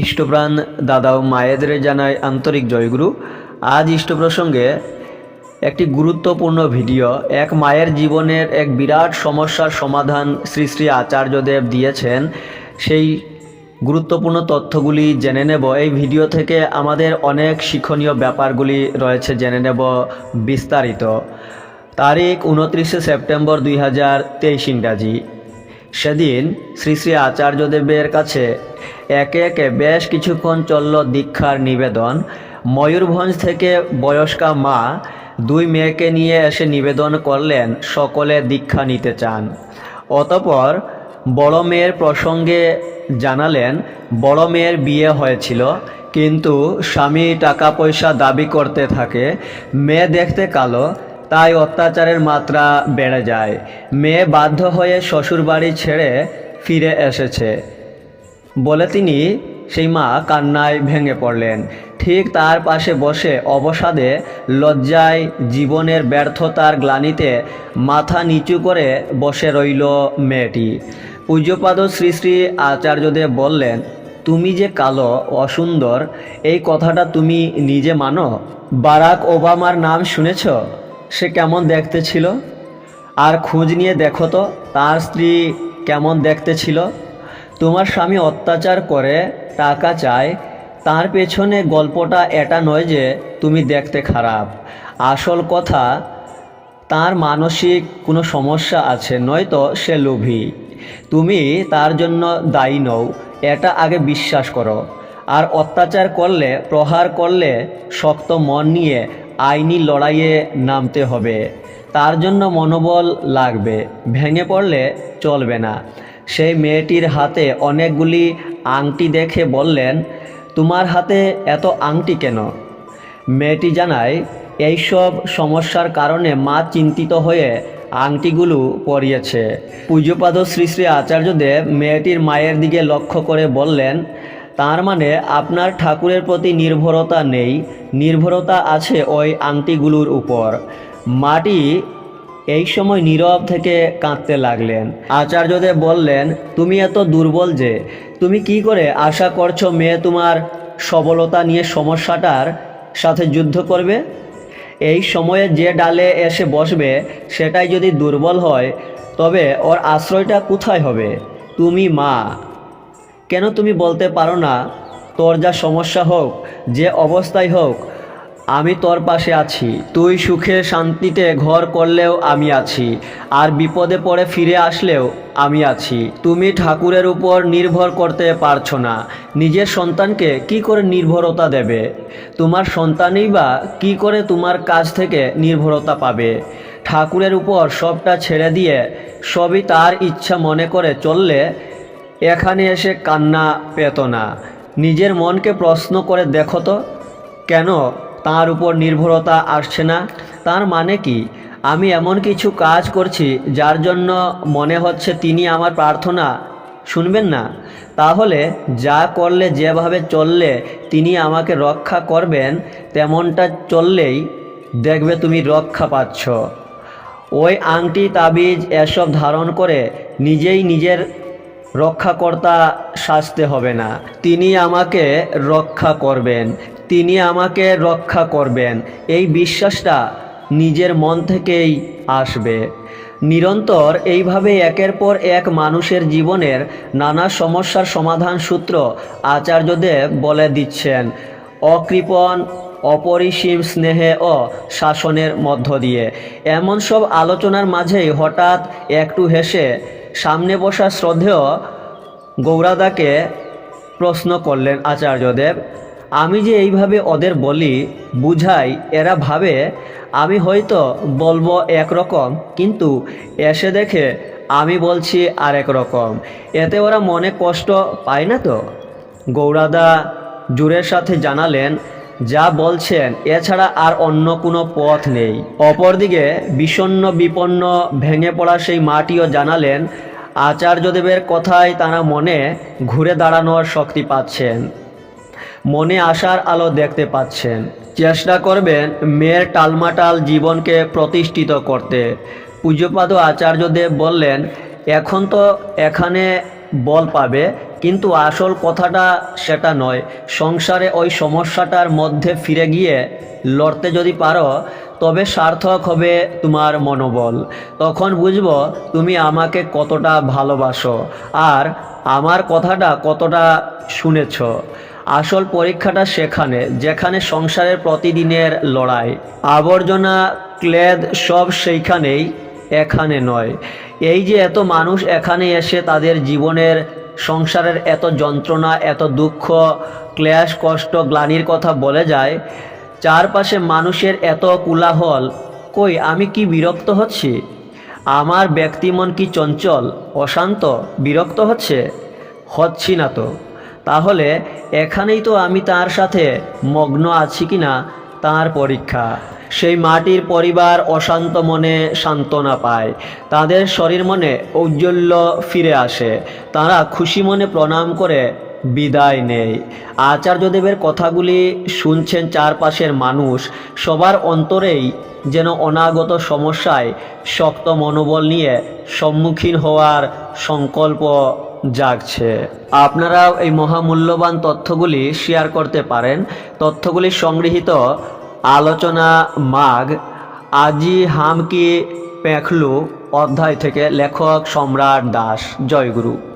ইষ্টপ্রাণ দাদা ও মায়েদের জানায় আন্তরিক জয়গুরু। আজ ইষ্ট প্রসঙ্গে একটি গুরুত্বপূর্ণ ভিডিও, এক মায়ের জীবনের এক বিরাট সমস্যার সমাধান শ্রী শ্রী আচার্যদেব দিয়েছেন। সেই গুরুত্বপূর্ণ তথ্যগুলি জেনে নেব। এই ভিডিও থেকে আমাদের অনেক শিক্ষণীয় ব্যাপারগুলি রয়েছে জেনে নেব বিস্তারিত। তারিখ উনত্রিশে সেপ্টেম্বর দুই হাজার তেইশ ইংরাজি। সেদিন শ্রী শ্রী আচার্যদেবের কাছে একে একে বেশ কিছুক্ষণ চলল দীক্ষার নিবেদন। ময়ূরভঞ্জ থেকে বয়স্কা মা দুই মেয়েকে নিয়ে এসে নিবেদন করলেন, সকলে দীক্ষা নিতে চান। অতপর বড় মেয়ের প্রসঙ্গে জানালেন, বড় মেয়ের বিয়ে হয়েছিল, কিন্তু স্বামী টাকা পয়সা দাবি করতে থাকে, মেয়ে দেখতে কালো তাই অত্যাচারের মাত্রা বেড়ে যায়। মেয়ে বাধ্য হয়ে শ্বশুরবাড়ি ছেড়ে ফিরে এসেছে। বলে তিনি সেই মা কান্নায় ভেঙে পড়লেন। ঠিক তার পাশে বসে অবসাদে লজ্জায় জীবনের ব্যর্থতার গ্লানিতে মাথা নিচু করে বসে রইল মেয়েটি। পূজ্যপাদ শ্রী শ্রী আচার্যদেব বললেন, তুমি যে কালো, অসুন্দর, এই কথাটা তুমি নিজে মানো? বারাক ওবামার নাম শুনেছ? সে কেমন দেখতে ছিল? আর খোঁজ নিয়ে দেখো তো, তার স্ত্রী কেমন দেখতে ছিল? তোমার স্বামী অত্যাচার করে টাকা চায়, তার পেছনে গল্পটা এটা নয় যে তুমি দেখতে খারাপ। আসল কথা, তার মানসিক কোনো সমস্যা আছে নয়তো সে লোভী। তুমি তার জন্য দায়ী নও, এটা আগে বিশ্বাস করো। আর অত্যাচার করলে, প্রহার করলে শক্ত মন নিয়ে আইনি লড়াইয়ে নামতে হবে। তার জন্য মনোবল লাগবে, ভেঙে পড়লে চলবে না। সেই মেয়েটির হাতে অনেকগুলি আংটি দেখে বললেন, তোমার হাতে এত আংটি কেন? মেয়েটি জানায়, এইসব সমস্যার কারণে মা চিন্তিত হয়ে আংটিগুলো পরিয়েছে। পূজ্যপাদ শ্রী শ্রী আচার্যদেব মেয়েটির মায়ের দিকে লক্ষ্য করে বললেন তার মানে আপনার ঠাকুরের প্রতি নির্ভরতা নেই, নির্ভরতা আছে ওই আংটিগুলোর উপর। মাটি এই সময় নীরব থেকে কাঁদতে লাগলেন। আচার্যদেব বললেন, তুমি এত দুর্বল যে, তুমি কি করে আশা করছ মেয়ে তোমার সবলতা নিয়ে সমস্যাটার সাথে যুদ্ধ করবে? এই সময়ে যে ডালে এসে বসবে, সেটাই যদি দুর্বল হয়, তবে ওর আশ্রয়টা কোথায় হবে? তুমি মা কেন তুমি বলতে পারো না, তোর যা সমস্যা হোক, যে অবস্থায় হোক, আমি তোর পাশে আছি। তুই সুখে শান্তিতে ঘর করলেও আমি আছি, আর বিপদে পড়ে ফিরে আসলেও আমি আছি। তুমি ঠাকুরের উপর নির্ভর করতে পারছ না। নিজের সন্তানকে কি করে নির্ভরতা দেবে? তোমার সন্তানই বা কি করে তোমার কাছ থেকে নির্ভরতা পাবে? ঠাকুরের উপর সবটা ছেড়ে দিয়ে সবই তার ইচ্ছা মনে করে চললে এখানে এসে কান্না পেত না। নিজের মনকে প্রশ্ন করে দেখো তো, কেন তার উপর নির্ভরতা আসছে না? তার মানে কি? আমি এমন কিছু কাজ করছি যার জন্য মনে হচ্ছে তিনি আমার প্রার্থনা। শুনবেন না? তাহলে যা করলে যেভাবে চললে তিনি আমাকে রক্ষা করবেন, তেমনটা চললেই দেখবে তুমি রক্ষা পাচ্ছ। ওই আংটি, তাবিজ, এসব ধারণ করে নিজেই নিজের রক্ষাকর্তা সাজতে হবে না। তিনি আমাকে রক্ষা করবেন। তিনি আমাকে রক্ষা করবেন। এই বিশ্বাসটা নিজের মন থেকেই আসবে। নিরন্তর এইভাবে একের পর এক মানুষের জীবনের নানা সমস্যার সমাধান সূত্র আচার্যদেব বলে দিচ্ছেন, অকৃপণ, অপরিসীম স্নেহে ও শাসনের মধ্য দিয়ে। এমন সব আলোচনার মাঝেই হঠাৎ একটু হেসে সামনে বসা শ্রদ্ধেয় গৌরাদাকে প্রশ্ন করলেন আচার্যদেব, আমি যে এইভাবে ওদের বলি, বুঝাই, এরা ভাবে, আমি হয়তো বলব একরকম কিন্তু এসে দেখে আমি বলছি আরেক রকম। এতে ওরা মনে কষ্ট পায় না তো? গৌরাদা জোরের সাথে জানালেন, যা বলছেন, এছাড়া আর অন্য কোনো পথ নেই। অপরদিকে বিষণ্ণ বিপন্ন ভেঙে পড়া সেই মাটিও জানালেন আচার্যদেবের কথায় তারা মনে ঘুরে দাঁড়ানোর শক্তি পাচ্ছেন। মনে আশার আলো দেখতে পাচ্ছেন। চেষ্টা করবেন মেয়ের টালমাটাল জীবনকে প্রতিষ্ঠিত করতে। পূজ্যপাদ আচার্যদেব বললেন, এখন তো এখানে বল পাবে, কিন্তু আসল কথাটা সেটা নয়। সংসারে ওই সমস্যাটার মধ্যে ফিরে গিয়ে লড়তে যদি পারো তবে সার্থক হবে তোমার মনোবল। তখন বুঝব তুমি আমাকে কতটা ভালোবাসো আর আমার কথাটা কতটা শুনেছ। আসল পরীক্ষাটা সেখানে, যেখানে সংসারের প্রতিদিনের লড়াই। আবর্জনা, ক্লেদ সব সেইখানেই, এখানে নয়। এই যে এত মানুষ এখানে এসে তাদের জীবনের, সংসারের এত যন্ত্রণা, এত দুঃখ, ক্লেশ, কষ্ট, গ্লানির কথা বলে যায় চারপাশে মানুষের এত কোলাহল, কই আমি কি বিরক্ত হচ্ছি? আমার ব্যক্তিমন কি চঞ্চল, অশান্ত, বিরক্ত হচ্ছে? হচ্ছি না তো। তাহলে এখানেই তো আমি তার সাথে মগ্ন আছি কি না তার পরীক্ষা। সেই মাটির পরিবার অশান্ত মনে সান্ত্বনা পায়। তাদের শরীর মনে ঔজ্জ্বল্য ফিরে আসে। তারা খুশি মনে প্রণাম করে বিদায় নেই। আচার্যদেবের কথাগুলি শুনছেন চারপাশের মানুষ। সবার অন্তরেই যেন অনাগত সমস্যায় শক্ত মনোবল নিয়ে সম্মুখীন হওয়ার সংকল্প জাগছে। আপনারাও এই মহামূল্যবান তথ্যগুলি শেয়ার করতে পারেন। তথ্যগুলি সংগৃহীত আলোচনা মাগ, আজি হামকি পেখলু অধ্যায় থেকে লেখক সম্রাট দাস। জয়গুরু